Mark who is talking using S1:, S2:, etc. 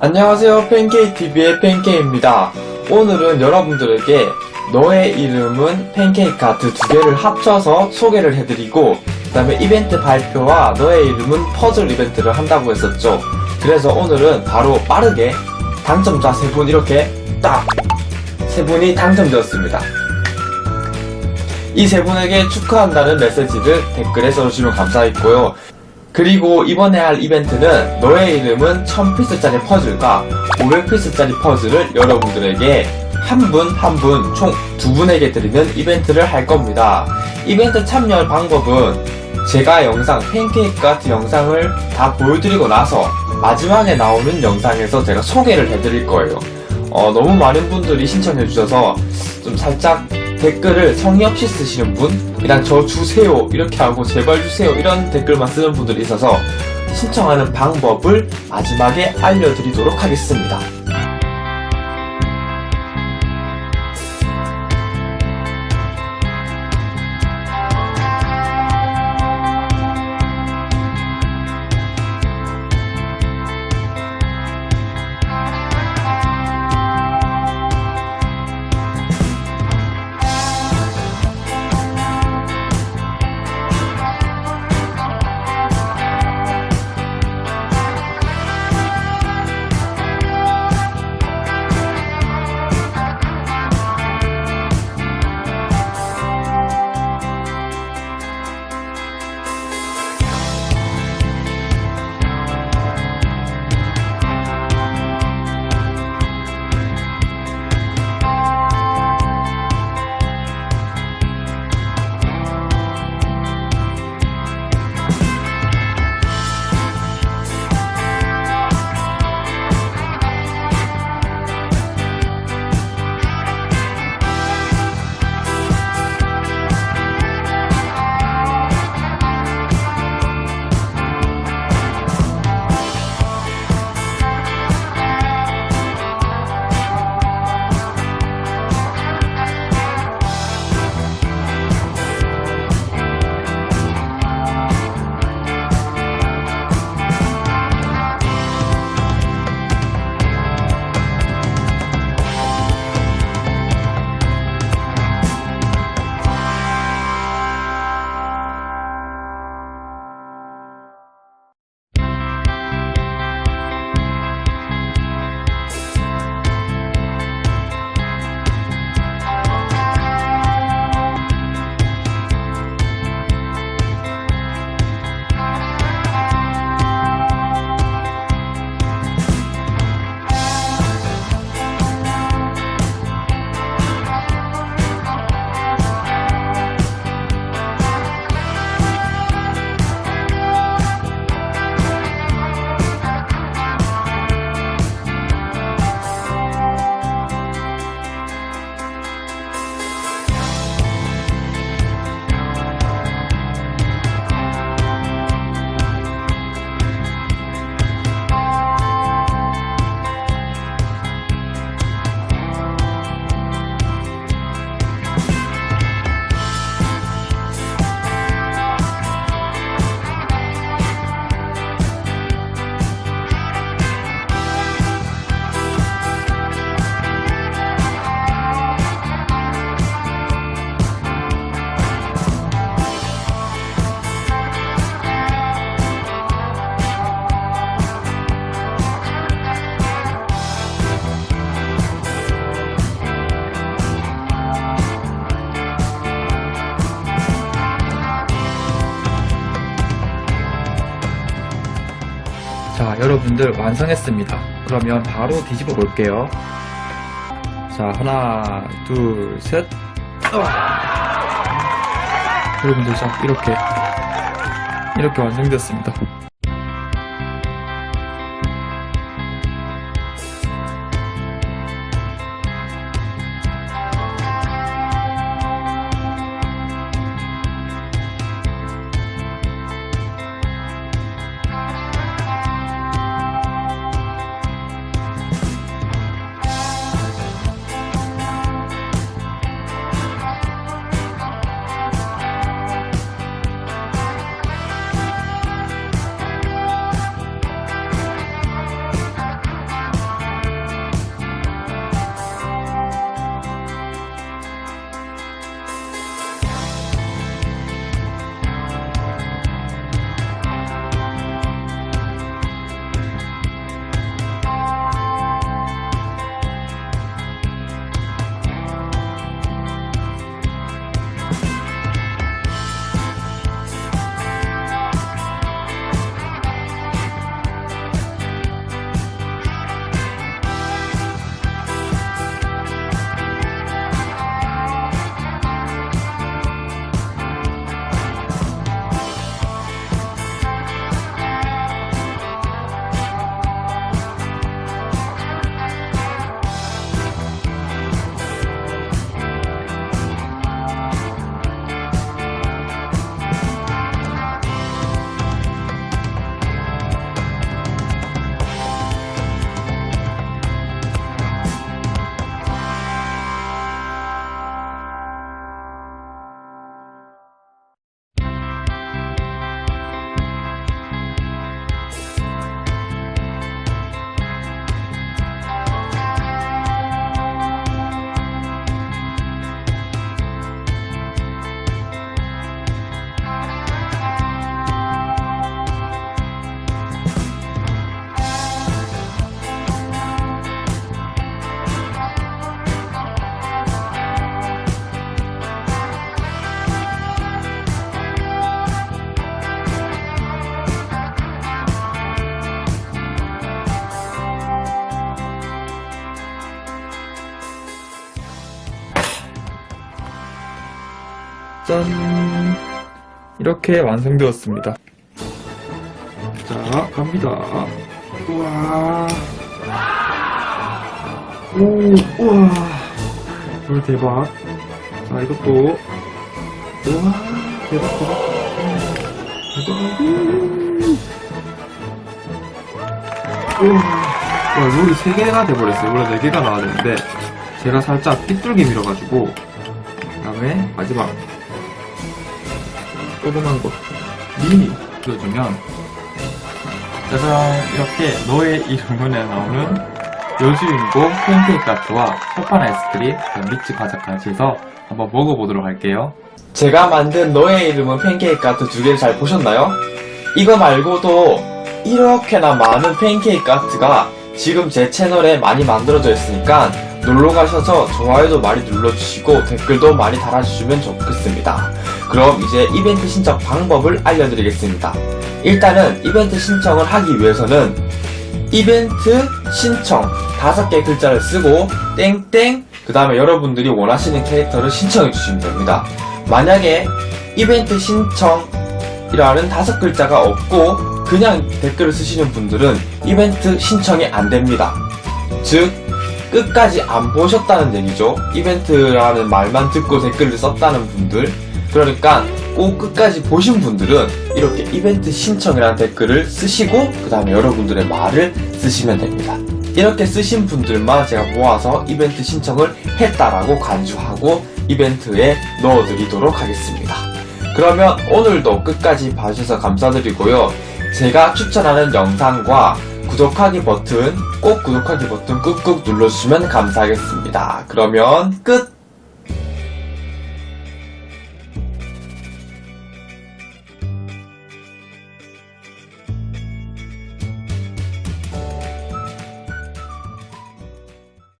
S1: 안녕하세요. 팬케이TV의 팬케이입니다. 오늘은 여러분들에게 너의 이름은 팬케이크 카드 두 개를 합쳐서 소개를 해드리고 그 다음에 이벤트 발표와 너의 이름은 퍼즐 이벤트를 한다고 했었죠. 그래서 오늘은 바로 빠르게 당첨자 세 분 이렇게 딱 세 분이 당첨되었습니다. 이 세 분에게 축하한다는 메시지를 댓글에 써주시면 감사했고요. 그리고 이번에 할 이벤트는 너의 이름은 1000피스짜리 퍼즐과 500피스짜리 퍼즐을 여러분들에게 한 분 한 분 총 두 분에게 드리는 이벤트를 할 겁니다. 이벤트 참여할 방법은 제가 영상 팬케이크 같은 영상을 다 보여드리고 나서 마지막에 나오는 영상에서 제가 소개를 해드릴 거예요. 어, 너무 많은 분들이 신청해 주셔서 좀 살짝 댓글을 성의 없이 쓰시는 분, 그냥 저 주세요 이렇게 하고 제발 주세요 이런 댓글만 쓰는 분들이 있어서 신청하는 방법을 마지막에 알려드리도록 하겠습니다.
S2: 자, 여러분들 완성했습니다. 그러면 바로 뒤집어 볼게요. 자, 하나, 둘, 셋. 여러분들, 자, 이렇게, 이렇게 완성됐습니다. 짠! 이렇게 완성되었습니다. 자, 갑니다. 우와. 오, 우와. 물 대박. 자, 이것도. 우와, 대박, 대박. 우와. 와, 룰이 3개가 돼버렸어요. 원래 4개가 나와야 되는데, 제가 살짝 삐뚤게 밀어가지고, 그 다음에 마지막. 조그만 거. 미니. 넣어주면, 짜잔. 이렇게 너의 이름은에 나오는 여주인공 팬케이크 아트와 철판 아이스크림, 리치 과자까지 해서 한번 먹어보도록 할게요.
S1: 제가 만든 너의 이름은 팬케이크 아트 두 개를 잘 보셨나요? 이거 말고도 이렇게나 많은 팬케이크 아트가 지금 제 채널에 많이 만들어져 있으니까 놀러 가셔서 좋아요도 많이 눌러주시고 댓글도 많이 달아주시면 좋겠습니다. 그럼 이제 이벤트 신청 방법을 알려드리겠습니다. 일단은 이벤트 신청을 하기 위해서는 이벤트 신청 다섯 개 글자를 쓰고 땡땡 그 다음에 여러분들이 원하시는 캐릭터를 신청해 주시면 됩니다. 만약에 이벤트 신청이라는 다섯 글자가 없고 그냥 댓글을 쓰시는 분들은 이벤트 신청이 안 됩니다. 즉 끝까지 안 보셨다는 얘기죠. 이벤트라는 말만 듣고 댓글을 썼다는 분들. 그러니까 꼭 끝까지 보신 분들은 이렇게 이벤트 신청이라는 댓글을 쓰시고 그 다음에 여러분들의 말을 쓰시면 됩니다. 이렇게 쓰신 분들만 제가 모아서 이벤트 신청을 했다라고 간주하고 이벤트에 넣어드리도록 하겠습니다. 그러면 오늘도 끝까지 봐주셔서 감사드리고요. 제가 추천하는 영상과 구독하기 버튼, 꼭 구독하기 버튼 꾹꾹 눌러주시면 감사하겠습니다. 그러면 끝!